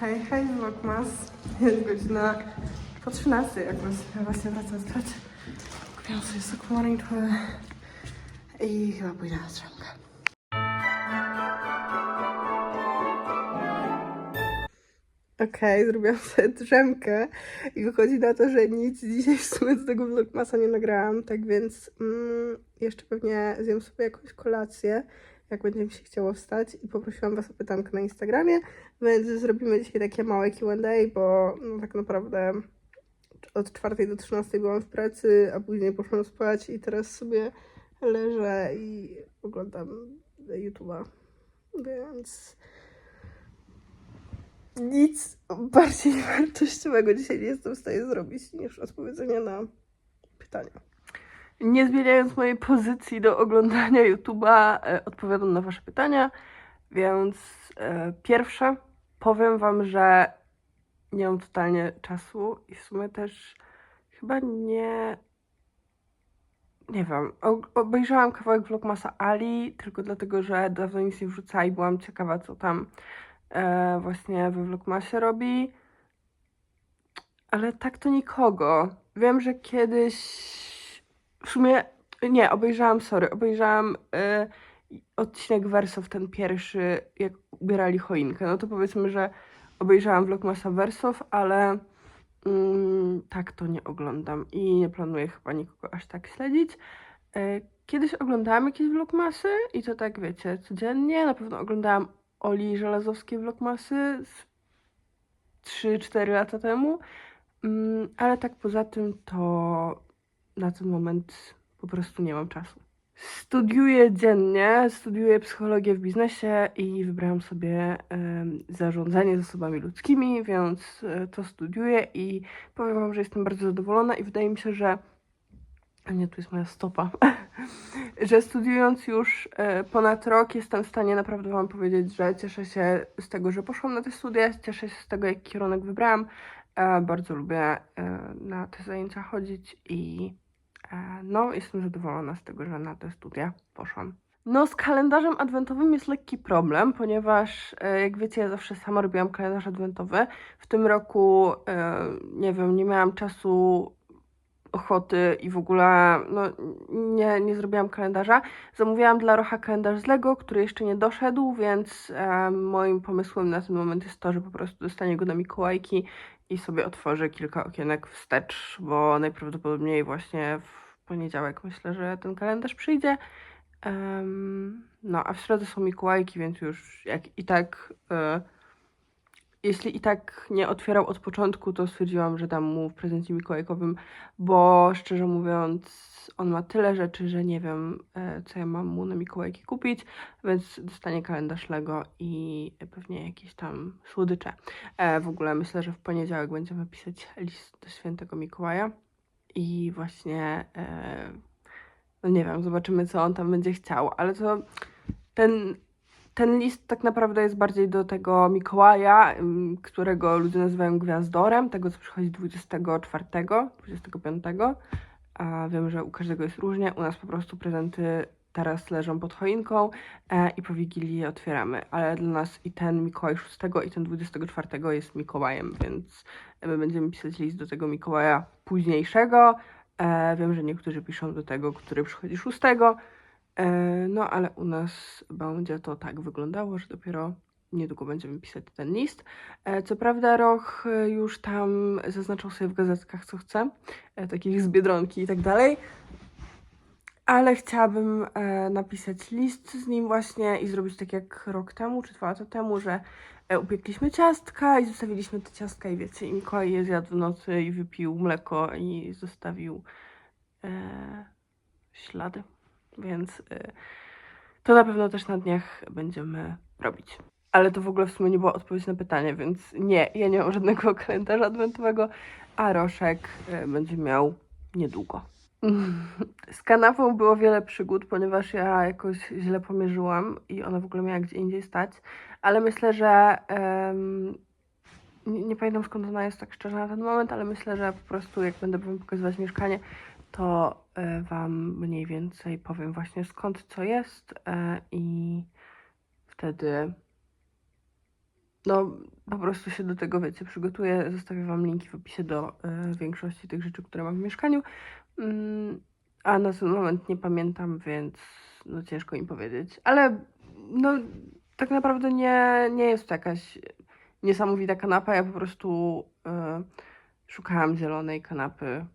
Hej, hej, Vlogmas. Jest godzina po 13, jak was- ja właśnie wracam z pracy. Kupiłam sobie sok pomarańczowy i chyba pójdę na strzemkę. Okej, zrobiłam sobie drzemkę i wychodzi na to, że nic dzisiaj w sumie z tego vlogmasa nie nagrałam, tak więc mm, jeszcze pewnie zjem sobie jakąś kolację, jak będzie mi się chciało wstać i poprosiłam Was o pytankę na Instagramie, więc zrobimy dzisiaj takie małe Q&A, bo no, tak naprawdę od 4 do 13 byłam w pracy, a później poszłam spać i teraz sobie leżę i oglądam YouTube'a, więc nic bardziej wartościowego dzisiaj nie jestem w stanie zrobić niż odpowiedzenie na pytania. Nie zmieniając mojej pozycji do oglądania YouTube'a, e, odpowiadam na Wasze pytania. Więc e, pierwsze, powiem Wam, że nie mam totalnie czasu i w sumie też chyba nie. Nie wiem. Obejrzałam kawałek vlogmasa Ali tylko dlatego, że dawno nic nie wrzucała i byłam ciekawa, co tam e, właśnie we vlogmasie robi. Ale tak to nikogo. Wiem, że kiedyś w sumie nie, obejrzałam, sorry, obejrzałam e, odcinek Wersow, ten pierwszy, jak ubierali choinkę. No to powiedzmy, że obejrzałam vlogmasa Wersow, ale mm, tak to nie oglądam i nie planuję chyba nikogo aż tak śledzić. E, Kiedyś oglądałam jakieś vlogmasy i to tak, wiecie, codziennie. Na pewno oglądałam Oli Żelazowskiej vlogmasy z 3-4 lata temu, Mm, ale tak poza tym to na ten moment po prostu nie mam czasu. Studiuję dziennie, studiuję psychologię w biznesie i wybrałam sobie zarządzanie zasobami ludzkimi, więc e, to studiuję i powiem Wam, że jestem bardzo zadowolona i wydaje mi się, że. A nie, tu jest moja stopa. że studiując już e, ponad rok, jestem w stanie naprawdę Wam powiedzieć, że cieszę się z tego, że poszłam na te studia, cieszę się z tego, jaki kierunek wybrałam. E, bardzo lubię na te zajęcia chodzić i no, jestem zadowolona z tego, że na te studia poszłam. No, z kalendarzem adwentowym jest lekki problem, ponieważ e, jak wiecie, ja zawsze sama robiłam kalendarz adwentowy. W tym roku, e, nie wiem, nie miałam czasu, ochoty i w ogóle no, nie, nie zrobiłam kalendarza. Zamówiłam dla Rocha kalendarz z Lego, który jeszcze nie doszedł, więc e, moim pomysłem na ten moment jest to, że po prostu dostanie go na Mikołajki i sobie otworzę kilka okienek wstecz, bo najprawdopodobniej właśnie w poniedziałek myślę, że ten kalendarz przyjdzie. Em, no, a w środę są Mikołajki, więc już jak i tak, e, jeśli i tak nie otwierał od początku, to stwierdziłam, że dam mu w prezencie mikołajkowym, bo szczerze mówiąc, on ma tyle rzeczy, że nie wiem, e, co ja mam mu na Mikołajki kupić, więc dostanie kalendarz Lego i pewnie jakieś tam słodycze. E, w ogóle myślę, że w poniedziałek będziemy pisać list do świętego Mikołaja i właśnie, e, no nie wiem, zobaczymy, co on tam będzie chciał, ale to ten, ten list tak naprawdę jest bardziej do tego Mikołaja, którego ludzie nazywają gwiazdorem, tego, co przychodzi 24, 25. A wiem, że u każdego jest różnie. U nas po prostu prezenty teraz leżą pod choinką e, i po Wigilii je otwieramy. Ale dla nas i ten Mikołaj 6 i ten 24 jest Mikołajem, więc my będziemy pisać list do tego Mikołaja późniejszego. E, wiem, że niektórzy piszą do tego, który przychodzi 6. E, no, ale u nas będzie to tak wyglądało, że dopiero niedługo będziemy pisać ten list. E, co prawda, Roch e, już tam zaznaczał sobie w gazetkach, co chce, takich z biedronki i tak dalej. Ale chciałabym napisać list z nim właśnie i zrobić tak jak rok temu czy dwa lata temu, że upiekliśmy ciastka i zostawiliśmy te ciastka i wiecie, i Mikołaj je zjadł w nocy i wypił mleko i zostawił e, ślady. Więc e, to na pewno też na dniach będziemy robić. Ale to w ogóle w sumie nie była odpowiedź na pytanie, więc nie, ja nie mam żadnego kalendarza adwentowego, a Roszek e, będzie miał niedługo. Z kanapą było wiele przygód, ponieważ ja jakoś źle pomierzyłam i ona w ogóle miała gdzie indziej stać, ale myślę, że em, nie, nie pamiętam skąd ona jest tak szczerze na ten moment, ale myślę, że po prostu jak będę wam pokazywać mieszkanie, to e, wam mniej więcej powiem właśnie skąd co jest e, i wtedy no po prostu się do tego, wiecie, przygotuję. Zostawię Wam linki w opisie do e, większości tych rzeczy, które mam w mieszkaniu. Mm, a na ten moment nie pamiętam, więc no ciężko im powiedzieć. Ale no tak naprawdę nie, nie jest to jakaś niesamowita kanapa. Ja po prostu e, szukałam zielonej kanapy,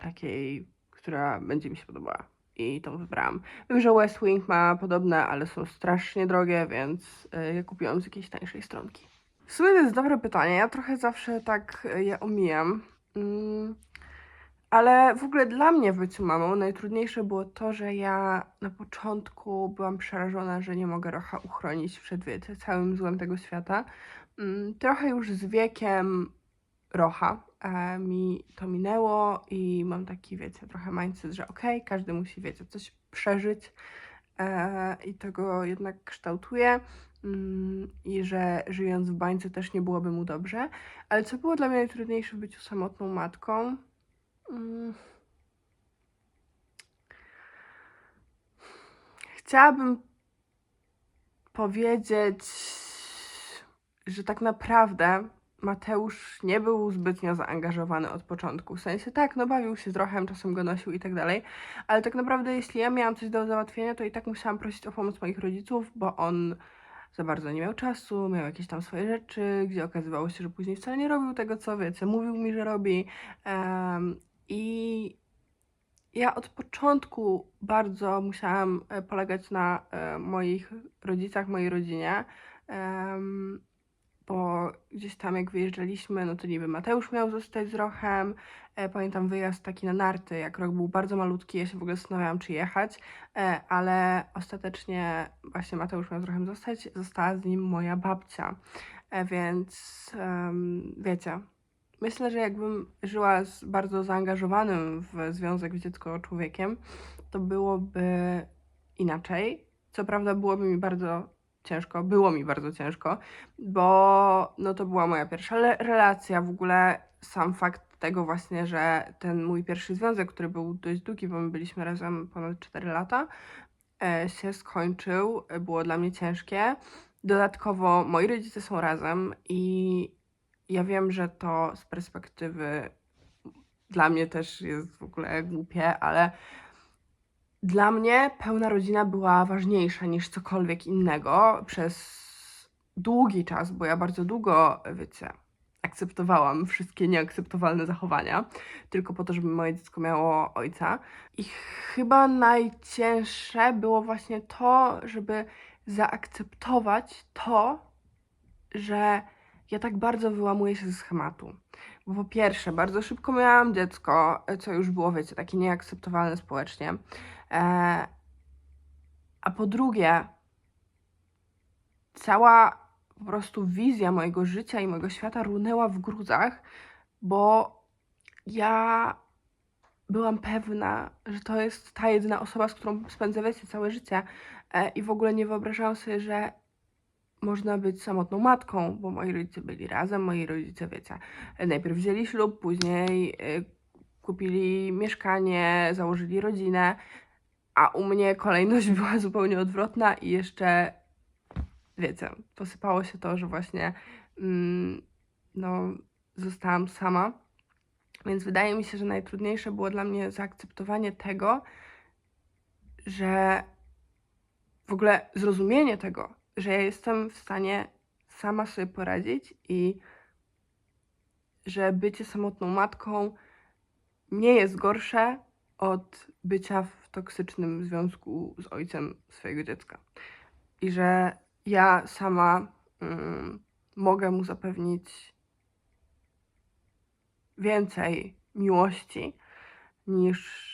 takiej, która będzie mi się podobała. I tą wybrałam. Wiem, że West Wing ma podobne, ale są strasznie drogie, więc e, je kupiłam z jakiejś tańszej stronki. W sumie to jest dobre pytanie. Ja trochę zawsze tak e, je omijam. Mm, ale w ogóle dla mnie w byciu mamą najtrudniejsze było to, że ja na początku byłam przerażona, że nie mogę Rocha uchronić przed, wiecie, całym złem tego świata. Mm, Trochę już z wiekiem Rocha e, mi to minęło i mam taki, wiecie, trochę mindset, że okej, każdy musi, wiecie, coś przeżyć e, i tego jednak kształtuje mm, i że żyjąc w bańce też nie byłoby mu dobrze. Ale co było dla mnie najtrudniejsze w byciu samotną matką? Mm. Chciałabym powiedzieć, że tak naprawdę Mateusz nie był zbytnio zaangażowany od początku. W sensie tak, no bawił się trochę, czasem go nosił i tak dalej, ale tak naprawdę jeśli ja miałam coś do załatwienia, to i tak musiałam prosić o pomoc moich rodziców, bo on za bardzo nie miał czasu, miał jakieś tam swoje rzeczy, gdzie okazywało się, że później wcale nie robił tego, co wiecie, mówił mi, że robi. em, I ja od początku bardzo musiałam e, polegać na e, moich rodzicach, mojej rodzinie. em, bo gdzieś tam jak wyjeżdżaliśmy, no to niby Mateusz miał zostać z Rochem. E, pamiętam wyjazd taki na narty, jak rok był bardzo malutki, ja się w ogóle zastanawiałam, czy jechać, e, ale ostatecznie właśnie Mateusz miał z Rochem zostać, została z nim moja babcia. E, więc wiecie, myślę, że jakbym żyła z bardzo zaangażowanym w związek z dziecko człowiekiem, to byłoby inaczej. Co prawda byłoby mi bardzo ciężko, było mi bardzo ciężko, bo no to była moja pierwsza relacja, w ogóle sam fakt tego właśnie, że ten mój pierwszy związek, który był dość długi, bo my byliśmy razem ponad 4 lata, e, się skończył, e, było dla mnie ciężkie. Dodatkowo moi rodzice są razem i ja wiem, że to z perspektywy dla mnie też jest w ogóle głupie, ale dla mnie pełna rodzina była ważniejsza niż cokolwiek innego przez długi czas, bo ja bardzo długo, wiecie, akceptowałam wszystkie nieakceptowalne zachowania, tylko po to, żeby moje dziecko miało ojca. I chyba najcięższe było właśnie to, żeby zaakceptować to, że ja tak bardzo wyłamuję się ze schematu. Bo po pierwsze, bardzo szybko miałam dziecko, co już było, wiecie, takie nieakceptowalne społecznie. E, a po drugie, cała po prostu wizja mojego życia i mojego świata runęła w gruzach, bo ja byłam pewna, że to jest ta jedyna osoba, z którą spędzę wiecie, całe życie. E, I w ogóle nie wyobrażałam sobie, że można być samotną matką, bo moi rodzice byli razem, moi rodzice, wiecie, najpierw wzięli ślub, później y, kupili mieszkanie, założyli rodzinę, a u mnie kolejność była zupełnie odwrotna i jeszcze, wiecie, posypało się to, że właśnie mm, no, zostałam sama. Więc wydaje mi się, że najtrudniejsze było dla mnie zaakceptowanie tego, że w ogóle zrozumienie tego, że ja jestem w stanie sama sobie poradzić i że bycie samotną matką nie jest gorsze od bycia w toksycznym związku z ojcem swojego dziecka. I że ja sama mm, mogę mu zapewnić więcej miłości niż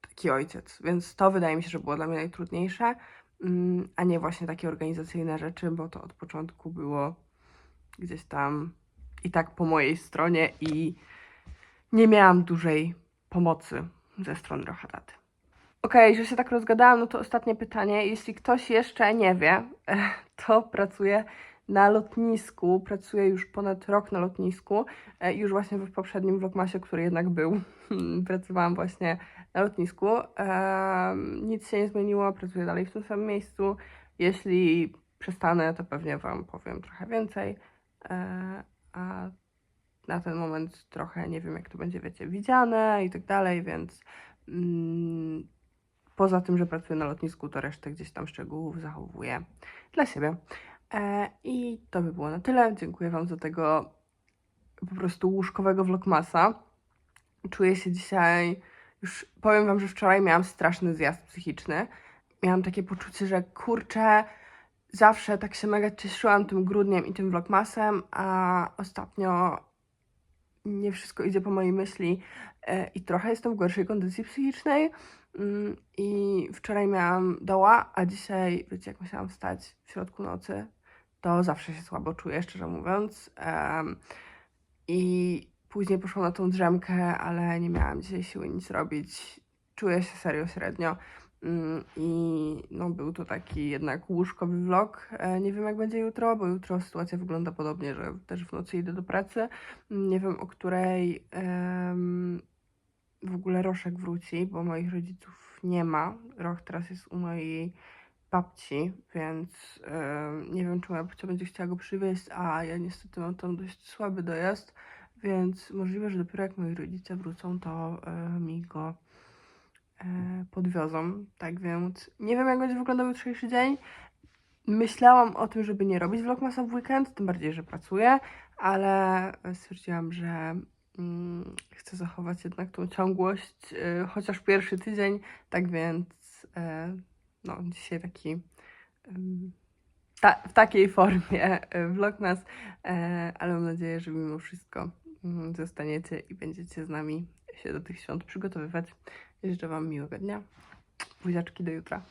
taki ojciec. Więc to wydaje mi się, że było dla mnie najtrudniejsze, mm, a nie właśnie takie organizacyjne rzeczy, bo to od początku było gdzieś tam i tak po mojej stronie i nie miałam dużej pomocy ze strony Rochataty. Okej, że się tak rozgadałam, no to ostatnie pytanie. Jeśli ktoś jeszcze nie wie, to pracuję na lotnisku. Pracuję już ponad rok na lotnisku. E, Już właśnie w poprzednim vlogmasie, który jednak był, pracowałam właśnie na lotnisku. Nic się nie zmieniło, pracuję dalej w tym samym miejscu. Jeśli przestanę, to pewnie Wam powiem trochę więcej. e, a na ten moment trochę nie wiem, jak to będzie, wiecie, widziane i tak dalej, więc mm, poza tym, że pracuję na lotnisku, to resztę gdzieś tam szczegółów zachowuję dla siebie. E, I to by było na tyle. Dziękuję Wam za tego po prostu łóżkowego vlogmasa. Czuję się dzisiaj, już powiem Wam, że wczoraj miałam straszny zjazd psychiczny. Miałam takie poczucie, że kurczę, zawsze tak się mega cieszyłam tym grudniem i tym vlogmasem, a ostatnio nie wszystko idzie po mojej myśli e, i trochę jestem w gorszej kondycji psychicznej. Mm, I wczoraj miałam doła, a dzisiaj, wiecie, jak musiałam wstać w środku nocy, to zawsze się słabo czuję, szczerze mówiąc. I później poszłam na tą drzemkę, ale nie miałam dzisiaj siły nic robić. Czuję się serio średnio. Mm, I no, był to taki jednak łóżkowy vlog. E, Nie wiem, jak będzie jutro, bo jutro sytuacja wygląda podobnie, że też w nocy idę do pracy. Nie wiem, o której w ogóle Roszek wróci, bo moich rodziców nie ma. Roch teraz jest u mojej babci, więc em, nie wiem, czy moja babcia będzie chciała go przywieźć, a ja niestety mam tam dość słaby dojazd, więc możliwe, że dopiero jak moi rodzice wrócą, to e, mi go e, podwiozą. Tak więc nie wiem, jak będzie wyglądał jutrzejszy dzień. Myślałam o tym, żeby nie robić vlogmasa w weekend, tym bardziej, że pracuję, ale stwierdziłam, że chcę zachować jednak tą ciągłość, y, chociaż pierwszy tydzień, tak więc e, no, dzisiaj taki ym, ta, w takiej formie vlogmas, e, ale mam nadzieję, że mimo wszystko mm, zostaniecie i będziecie z nami się do tych świąt przygotowywać. Życzę Wam miłego dnia. Buziaczki do jutra.